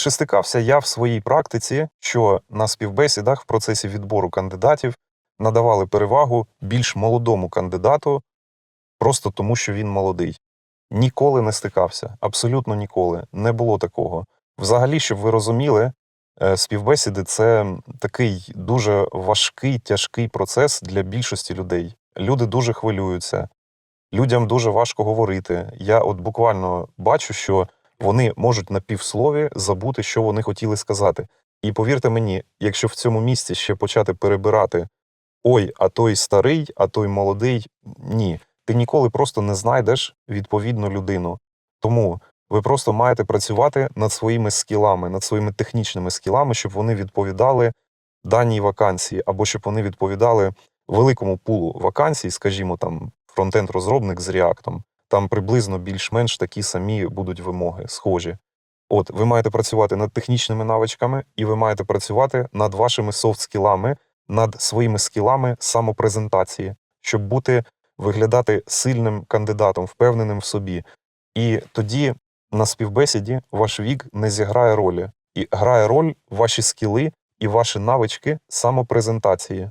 Чи стикався я в своїй практиці, що на співбесідах в процесі відбору кандидатів надавали перевагу більш молодому кандидату, просто тому, що він молодий? Ніколи не стикався, абсолютно ніколи. Не було такого. Взагалі, щоб ви розуміли, е, співбесіди це такий дуже важкий, тяжкий процес для більшості людей. Люди дуже хвилюються, людям дуже важко говорити. Я от буквально бачу, що вони можуть на півслові забути, що вони хотіли сказати. І повірте мені, якщо в цьому місці ще почати перебирати ой, а той старий, а той молодий, ні, ти ніколи просто не знайдеш відповідну людину. Тому ви просто маєте працювати над своїми скілами, над своїми технічними скілами, щоб вони відповідали даній вакансії, або щоб вони відповідали великому пулу вакансій, скажімо, там фронтенд розробник з React. Там приблизно більш-менш такі самі будуть вимоги, схожі. От, ви маєте працювати над технічними навичками, і ви маєте працювати над вашими софт-скілами, над своїми скілами самопрезентації, щоб бути, виглядати сильним кандидатом, впевненим в собі. І тоді на співбесіді ваш вік не зіграє ролі, і грає роль ваші скіли і ваші навички самопрезентації.